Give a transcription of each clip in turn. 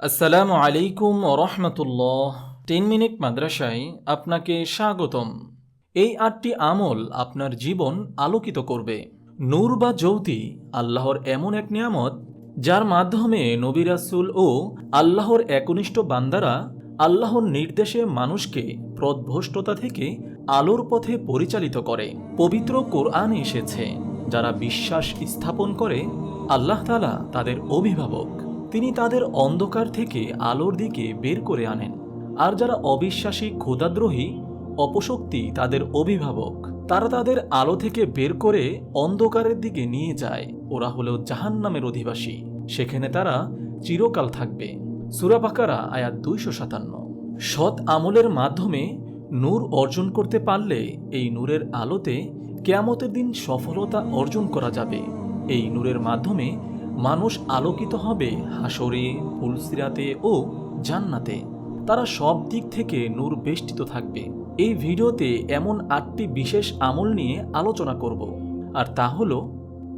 আসসালামু আলাইকুম রহমতুল্লাহ। Ten minute মাদ্রাসায় আপনাকে স্বাগতম। এই আটটি আমল আপনার জীবন আলোকিত করবে। নূর বা জ্যোতি আল্লাহর এমন এক নিয়ামত, যার মাধ্যমে নবিরাসুল ও আল্লাহর একনিষ্ঠ বান্দারা আল্লাহর নির্দেশে মানুষকে প্রদভষ্টতা থেকে আলোর পথে পরিচালিত করে। পবিত্র কোরআন এসেছে, যারা বিশ্বাস স্থাপন করে, আল্লাহ তালা তাদের অভিভাবক। তিনি তাদের অন্ধকার থেকে আলোর দিকে বের করে আনেন। আর যারা অবিশ্বাসী ক্ষুদাদ্রোহী অপশক্তি তাদের অভিভাবক, তারা তাদের আলো থেকে বের করে অন্ধকারের দিকে নিয়ে যায়। ওরা হলো জাহান্নামের অধিবাসী। সেখানে তারা চিরকাল থাকবে। সুরাবাকারা আয়াত দুইশো সাতান্ন। সৎ আমলের মাধ্যমে নূর অর্জন করতে পারলে এই নূরের আলোতে কেয়ামতের দিন সফলতা অর্জন করা যাবে। এই নূরের মাধ্যমে মানুষ আলোকিত হবে হাসরে ফুলসিরাতে ও জান্নাতে। তারা সব দিক থেকে নূর বেষ্টিত থাকবে। এই ভিডিওতে এমন আটটি বিশেষ আমল নিয়ে আলোচনা করব। আর তা হল,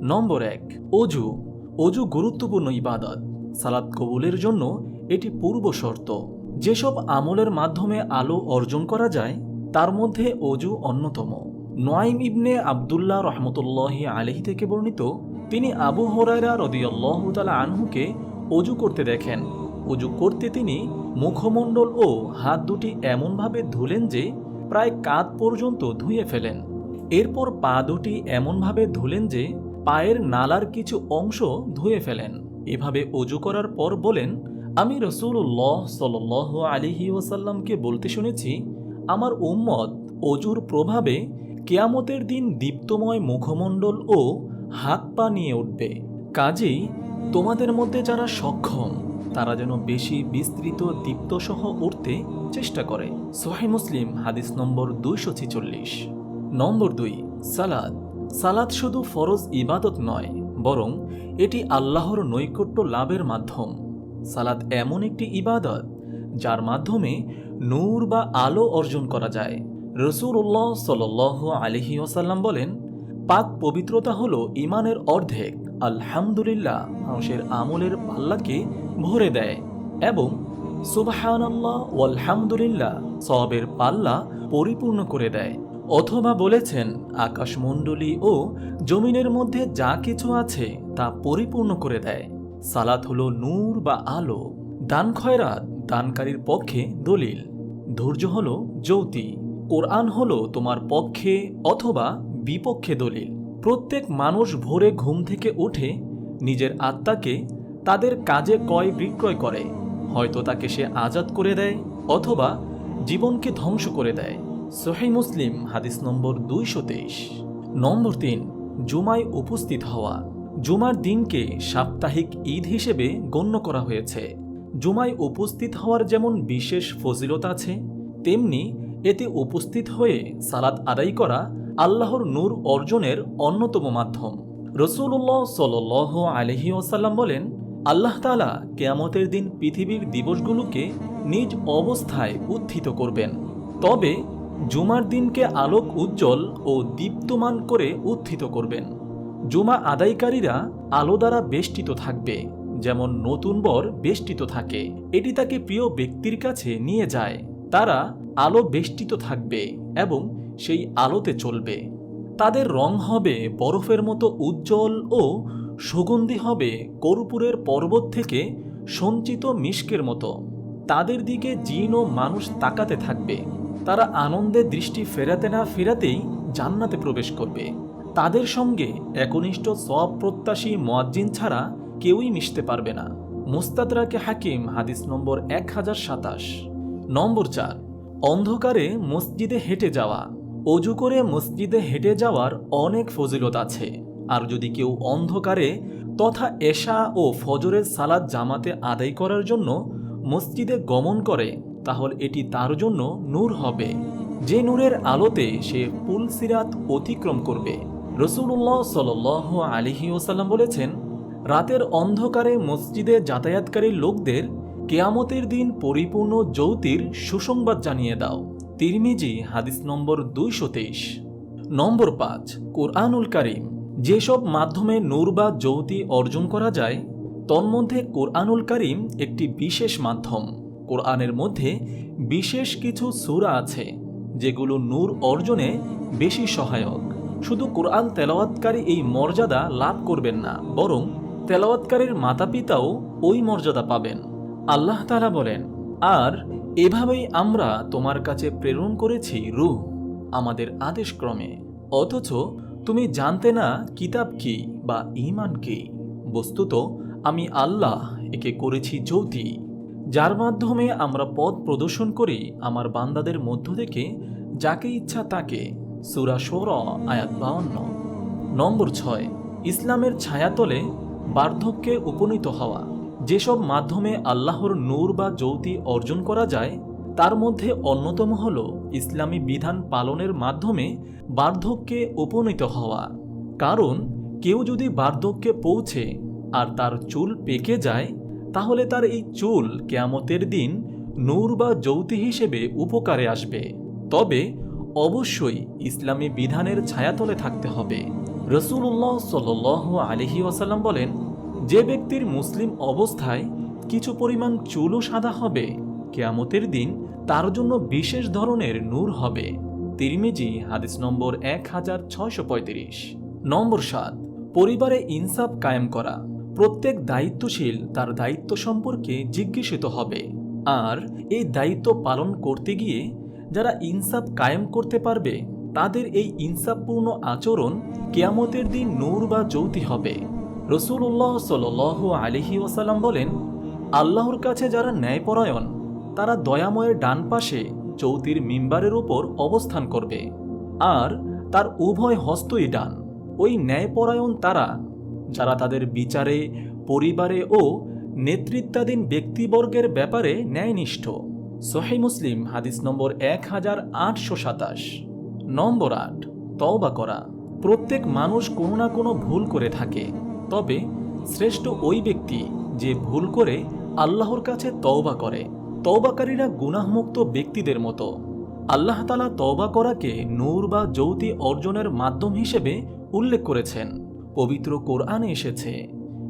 নম্বর এক, অজু। অজু গুরুত্বপূর্ণ ইবাদত। সালাদ কবুলের জন্য এটি পূর্ব শর্ত। যেসব আমলের মাধ্যমে আলো অর্জন করা যায়, তার মধ্যে অজু অন্যতম। নোয়াইম ইবনে আবদুল্লাহ রহমতুল্লাহ আলহি থেকে বর্ণিত তিনি আবু হরাইরা রদিয়াল্লাহ তালা আনহুকে অজু করতে দেখেন। অজু করতে তিনি মুখমণ্ডল ও হাত দুটি এমনভাবে ধুলেন যে প্রায় কাঁধ পর্যন্ত ধুয়ে ফেলেন। এরপর পা দুটি এমনভাবে ধুলেন যে পায়ের নালার কিছু অংশ ধুয়ে ফেলেন। এভাবে অজু করার পর বলেন, আমি রসুল্লাহ সাল আলিহি ওসাল্লামকে বলতে শুনেছি, আমার উম্মত অজুর প্রভাবে কেয়ামতের দিন দীপ্তময় মুখমণ্ডল ও হাত পা নিয়ে উঠবে। কাজেই তোমাদের মধ্যে যারা সক্ষম, তারা যেন বেশি বিস্তৃত, দীপ্তসহ উঠতে চেষ্টা করে। সোহাই মুসলিম, হাদিস নম্বর দুইশো ছিচল্লিশ। নম্বর দুই সালাদ সালাদ শুধু ফরজ ইবাদত নয়, বরং এটি আল্লাহর নৈকট্য লাভের মাধ্যম। সালাদ এমন একটি ইবাদত, যার মাধ্যমে নূর বা আলো অর্জন করা যায়। রসুল্লাহ সাল আলহি ওসাল্লাম বলেন পাক পবিত্রতা হল ইমানের অর্ধেক। আলহামদুলিল্লাহ, মানুষের আমলের পাল্লাকে ভরে দেয় এবং সুবাহানাল্লাহ আলহামদুলিল্লাহ সবের পাল্লা পরিপূর্ণ করে দেয়। অথবা বলেছেন, আকাশমণ্ডলী ও জমিনের মধ্যে যা কিছু আছে তা পরিপূর্ণ করে দেয়। সালাত হলো নূর বা আলো, দান খয়রাত, দানকারীর পক্ষে দলিল। ধৈর্য হলো যৌতি। কোরআন হলো তোমার পক্ষে অথবা বিপক্ষে দলিল। প্রত্যেক মানুষ ভোরে ঘুম থেকে উঠে নিজের আত্মাকে তাদের কাজে ক্রয় বিক্রয় করে। হয়তো তাকে সে আজাদ করে দেয় অথবা জীবনকে ধ্বংস করে দেয়। সোহে মুসলিম, হাদিস নম্বর দুইশো তেইশ। নম্বর তিন, জুমায় উপস্থিত হওয়া। জুমার দিনকে সাপ্তাহিক ঈদ হিসেবে গণ্য করা হয়েছে। জুমায় উপস্থিত হওয়ার যেমন বিশেষ ফজিলত আছে, তেমনি এতে উপস্থিত হয়ে সালাদ আদায় করা আল্লাহর নূর অর্জনের অন্যতম মাধ্যম। রসুল্লাহ সাল আলহি ওসাল্লাম বলেন, আল্লাহ তালা কেয়ামতের দিন পৃথিবীর দিবসগুলোকে নিজ অবস্থায় উত্থিত করবেন। তবে জুমার দিনকে আলোক উজ্জ্বল ও দীপ্তমান করে উত্থিত করবেন। জুমা আদায়কারীরা আলো দ্বারা বেষ্টিত থাকবে, যেমন নতুন বর বেষ্টিত থাকে। এটি তাকে প্রিয় ব্যক্তির কাছে নিয়ে যায়। তারা আলো বেষ্টিত থাকবে এবং সেই আলোতে চলবে। তাদের রং হবে বরফের মতো উজ্জ্বল ও সুগন্ধি হবে কর্পূরের পর্বত থেকে সঞ্চিত মিষ্কের মতো। তাদের দিকে জিন ও মানুষ তাকাতে থাকবে। তারা আনন্দে দৃষ্টি ফেরাতে না ফেরাতেই জান্নাতে প্রবেশ করবে। তাদের সঙ্গে একনিষ্ঠ সব প্রত্যাশী মোয়াজ্জিন ছাড়া কেউই মিশতে পারবে না। মুস্তাদরাকে হাকিম, হাদিস নম্বর এক হাজার সাতাশ। নম্বর চার, অন্ধকারে মসজিদে হেঁটে যাওয়া। অজু করে মসজিদে হেঁটে যাওয়ার অনেক ফজিলত আছে। আর যদি কেউ অন্ধকারে তথা এশা ও ফজরের সালাদ জামাতে আদায় করার জন্য মসজিদে গমন করে, তাহলে এটি তার জন্য নূর হবে। যে নূরের আলোতে সে পুল সিরাত অতিক্রম করবে। রসুল্লাহ সাল আলিহি ওসাল্লাম বলেছেন, রাতের অন্ধকারে মসজিদে যাতায়াতকারী লোকদের কেয়ামতের দিন পরিপূর্ণ যৌতির সুসংবাদ জানিয়ে দাও। তিরমিজি, হাদিস নম্বর দুইশো তেইশ। নম্বর পাঁচ, কোরআনুল কারিম। যেসব মাধ্যমে নূর বা যৌতি অর্জন করা যায়, তন্মধ্যে কোরআনুল কারিম একটি বিশেষ মাধ্যম। কোরআনের মধ্যে বিশেষ কিছু সূরা আছে, যেগুলো নূর অর্জনে বেশি সহায়ক। শুধু কোরআন তেলাওয়াতকারী এই মর্যাদা লাভ করবেন না, বরং তেলাওয়াতকারীর মাতা পিতাও ওই মর্যাদা পাবেন। আল্লাহ তাআলা বলেন আর এভাবেই আমরা তোমার কাছে প্রেরণ করেছি রূহ আমাদের আদেশক্রমে। অথচ তুমি জানতে না কিতাব কি বা ইমান কি। বস্তুত আমি আল্লাহ, একে করেছি জ্যোতি। যার মাধ্যমে আমরা পথ প্রদর্শন করি আমার বান্দাদের মধ্য থেকে, যাকে ইচ্ছা তাকে। সুরা সোর আয়াত বাউন্ন। নম্বর ছয়, ইসলামের ছায়াতলে বার্ধক্যে উপনীত হওয়া। যেসব মাধ্যমে আল্লাহর নূর বা জ্যোতি অর্জন করা যায়, তার মধ্যে অন্যতম হল ইসলামী বিধান পালনের মাধ্যমে বার্ধক্যে উপনীত হওয়া। কারণ, কেউ যদি বার্ধক্যে পৌঁছে আর তার চুল পেকে যায়, তাহলে তার এই চুল কেয়ামতের দিন নূর বা জ্যোতি হিসেবে উপকারে আসবে। তবে অবশ্যই ইসলামী বিধানের ছায়াতলে থাকতে হবে। রসুল্লাহ সাল আলহি ওয়াসাল্লাম বলেন যে ব্যক্তির মুসলিম অবস্থায় কিছু পরিমাণ চুলও সাদা হবে, কেয়ামতের দিন তার জন্য বিশেষ ধরনের নূর হবে। তিরমিজি, হাদিস নম্বর এক হাজার ছয়শো পঁয়ত্রিশ। নম্বর সাত, পরিবারে ইনসাফ কায়েম করা। প্রত্যেক দায়িত্বশীল তার দায়িত্ব সম্পর্কে জিজ্ঞাসিত হবে। আর এই দায়িত্ব পালন করতে গিয়ে যারা ইনসাফ কায়েম করতে পারবে, তাদের এই ইনসাফপূর্ণ আচরণ কেয়ামতের দিন নূর বা জ্যোতি হবে। রসুল্লাহ সাল আলিহি ওসাল্লাম বলেন, আল্লাহর কাছে যারা ন্যায়পরায়ণ, তারা দয়াময়ের ডান পাশে চৌতির মিম্বারের উপর অবস্থান করবে, আর তার উভয় হস্তই ডান। ওই ন্যায়পরায়ণ তারা, যারা তাদের বিচারে, পরিবারে ও নেতৃত্বাধীন ব্যক্তিবর্গের ব্যাপারে ন্যায়নিষ্ঠ। সোহাই মুসলিম, হাদিস নম্বর এক হাজার আটশো সাতাশ। নম্বর আট, তওবা করা। প্রত্যেক মানুষ কোনো না কোনো ভুল করে থাকে। তবে শ্রেষ্ঠ ওই ব্যক্তি যে ভুল করে আল্লাহর কাছে তওবা করে। তওবাকারীরা গুনাহমুক্ত ব্যক্তিদের মতো। আল্লাহ তালা তওবা করাকে নূর বা জ্যোতি অর্জনের মাধ্যম হিসেবে উল্লেখ করেছেন। পবিত্র কোরআনে এসেছে,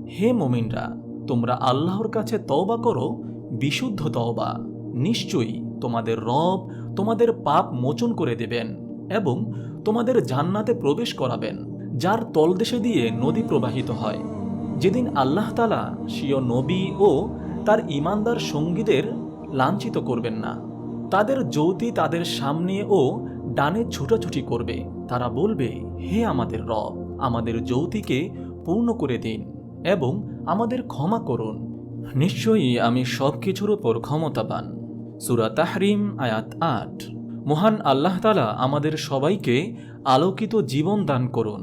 হে মোমিনরা, তোমরা আল্লাহর কাছে তওবা করো, বিশুদ্ধ তওবা। নিশ্চয়ই তোমাদের রব তোমাদের পাপ মোচন করে দেবেন এবং তোমাদের জান্নাতে প্রবেশ করাবেন। যার তলদেশে দিয়ে নদী প্রবাহিত হয়। যেদিন আল্লাহ তালা স্বীয় নবী ও তার ইমানদার সঙ্গীদের লাঞ্ছিত করবেন না, তাদের জ্যোতি তাদের সামনে ও ডানে ছুটাছুটি করবে। তারা বলবে, হে আমাদের রব, আমাদের জ্যোতিকে পূর্ণ করে দিন এবং আমাদের ক্ষমা করুন। নিশ্চয়ই আমি সব কিছুর ওপর ক্ষমতাবান। সুরা তাহরিম, আয়াত আট। মহান আল্লাহ তালা আমাদের সবাইকে আলোকিত জীবন দান করুন।